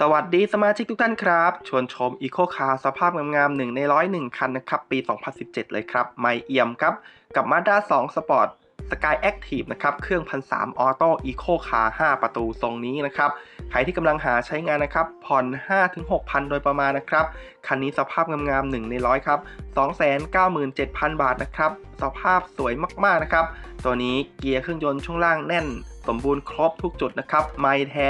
สวัสดีสมาชิกทุกท่านครับ ชวนชม Eco Car สภาพงามๆ1ในร้อย1คันนะครับ ปี 2017 เลยครับ ไม่เอี่ยมครับ กับ Mazda 2 Sport Sky Active นะครับ เครื่อง1,300 Auto Eco Car 5 ประตูทรงนี้นะครับ ใครที่กำลังหาใช้งานนะครับ ผ่อน 5-6,000 โดยประมาณนะครับ คันนี้สภาพงามๆ1ในร้อยครับ 297,000 บาทนะครับ สภาพสวยมากๆนะครับ ตัวนี้เกียร์เครื่องยนต์ช่วงล่างแน่น สมบูรณ์ครบทุกจุดนะครับ ไม่แท้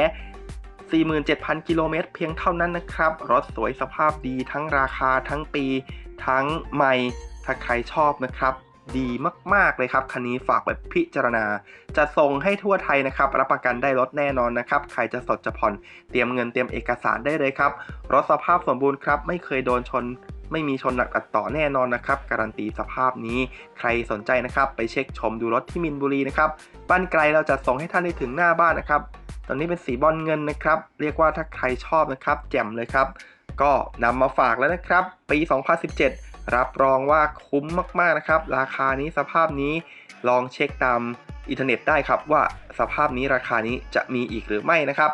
47,000 กิโลเมตรเพียงเท่านั้นนะครับ รถสวยสภาพดีทั้งราคาทั้งปี ทั้งใหม่ ถ้าใครชอบนะครับ ดีมาก ๆ เลยครับคันนี้ฝากไปพิจารณา จะส่งให้ทั่วไทยนะครับ รับประกันได้รถแน่นอนนะครับ ใครจะสดจะผ่อนเตรียมเงินเตรียมเอกสารได้เลยครับ รถสภาพสมบูรณ์ครับ ไม่เคยโดนชนไม่มีชนหนักตัดต่อแน่นอนนะครับ การันตีสภาพนี้ ใครสนใจนะครับ ไปเช็คชมดูรถที่มินบุรีนะครับ บ้านไกลเราจะส่งให้ท่านได้ถึงหน้าบ้านนะครับ อนนี้เป็นสีบอลเงินนะครับ เรียกว่าถ้าใครชอบนะครับ แจ่มเลยครับ ก็นำมาฝากแล้วนะครับ ปี 2017 รับรองว่าคุ้มมากๆนะครับ ราคานี้สภาพนี้ลองเช็คตามอินเทอร์เน็ตได้ครับว่าสภาพนี้ราคานี้จะมีอีกหรือไม่นะครับ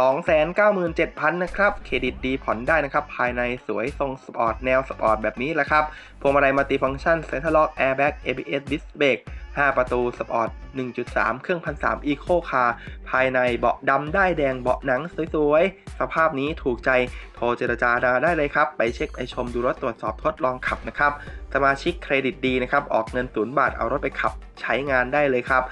297,000 นะครับ เครดิตดีผ่อนได้นะครับ ภายในสวยทรงสปอร์ต แนวสปอร์ตแบบนี้แหละครับ พวงมาลัยมัลติฟังก์ชันเซ็นทรัลล็อกแอร์แบ็ก ABS ดิสเบรก 5 ประตูสปอร์ต 1.3 เครื่องพันสามอีโคคาร์ภายในเบาะดำได้แดงเบาะหนังสวยๆ สภาพนี้ถูกใจโทรเจรจาได้เลยครับ ไปเช็คไปชมดูรถตรวจสอบทดลองขับนะครับ สมาชิกเครดิตดีนะครับออกเงินศูนย์บาทเอารถไปขับใช้งานได้เลยครับ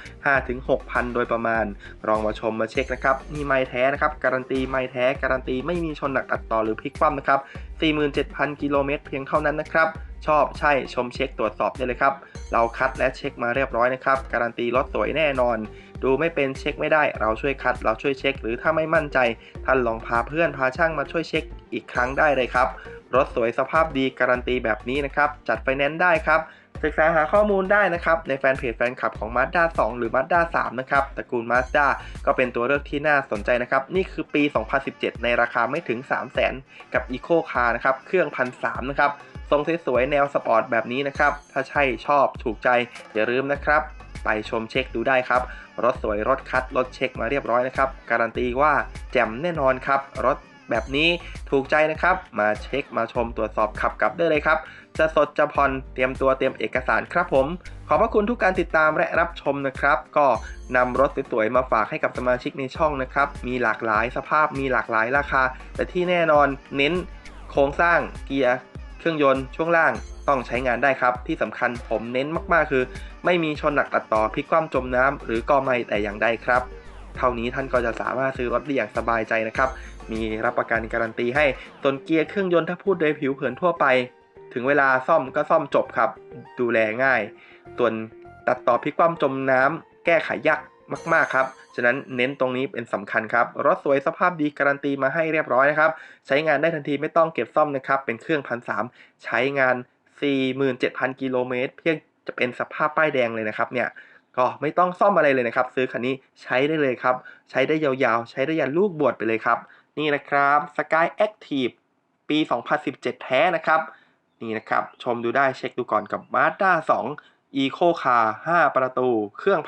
5-6,000 โดยประมาณ ลองมาชมมาเช็คนะครับนี่ไม่แท้นะครับ การันตีไม่แท้การันตีไม่มีชนหนักตัดต่อหรือพลิกคว่ำนะครับ 47,000 กิโลเมตรเพียงเท่านั้นนะครับชอบใช่ชมเช็คตรวจสอบได้เลยครับ เราคัดและเช็คมาเรียบร้อยนะครับ การันตีรถสวยแน่นอน ดูไม่เป็นเช็คไม่ได้ เราช่วยคัด เราช่วยเช็ค หรือถ้าไม่มั่นใจ ท่านลองพาเพื่อนพาช่างมาช่วยเช็คอีกครั้งได้เลยครับ รถสวยสภาพดีการันตีแบบนี้นะครับจัดไฟแนนซ์ได้ครับศึกษาหาข้อมูลได้นะครับ ในแฟนเพจแฟนคลับของ Mazda 2 หรือ Mazda 3 นะครับตระกูล Mazda ก็เป็นตัวเลือกที่น่าสนใจนะครับ นี่คือปี 2017 ในราคาไม่ถึง 3 0 0 0 0 0กับ Eco Car นะครับ เครื่อง1,300นะครับ ทรงสวยๆแนวสปอร์ตแบบนี้นะครับ ถ้าใช่ชอบถูกใจ อย่าลืมนะครับ ไปชมเช็คดูได้ครับ รถสวยรถคัดรถเช็คมาเรียบร้อยนะครับ การันตีว่าแจ่มแน่นอนครับรถ แบบนี้ถูกใจนะครับ มาเช็คมาชมตรวจสอบขับกลับได้เลยครับ จะสดจะผ่อนเตรียมตัวเตรียมเอกสารครับผม ขอบพระคุณทุกการติดตามและรับชมนะครับ ก็นำรถสวยๆมาฝากให้กับสมาชิกในช่องนะครับ มีหลากหลายสภาพมีหลากหลายราคา แต่ที่แน่นอนเน้นโครงสร้างเกียร์เครื่องยนต์ช่วงล่างต้องใช้งานได้ครับ ที่สำคัญผมเน้นมากๆ คือ ไม่มีชนหนักตัดต่อพลิกคว่ำจมน้ำหรือกอไม่แต่อย่างใดครับ เท่านี้ท่านก็จะสามารถซื้อรถได้อย่างสบายใจนะครับ มีรับประกันการันตีให้ส่วนเกียร์เครื่องยนต์ถ้าพูดโดยผิวเผินทั่วไป ถึงเวลาซ่อมก็ซ่อมจบครับ ดูแลง่าย ส่วนตัดต่อพลิกคว่ำจมน้ำแก้ไขยากมาก ๆ ครับ ฉะนั้นเน้นตรงนี้เป็นสำคัญครับ รถสวยสภาพดีการันตีมาให้เรียบร้อยนะครับ ใช้งานได้ทันทีไม่ต้องเก็บซ่อมนะครับ เป็นเครื่องพันสามใช้งาน 47,000 กิโลเมตรเพียงจะเป็นสภาพป้ายแดงเลยนะครับเนี่ย ก็ไม่ต้องซ่อมอะไรเลยนะครับ ซื้อคันนี้ใช้ได้เลยครับ ใช้ได้ยาวๆ ใช้ได้ยันลูกบวชไปเลยครับ นี่นะครับ Sky Active ปี 2017 แท้นะครับ นี่นะครับ ชมดูได้เช็คดูก่อนกับ Mazda 2 Eco Car 5 ประตู เครื่องพัน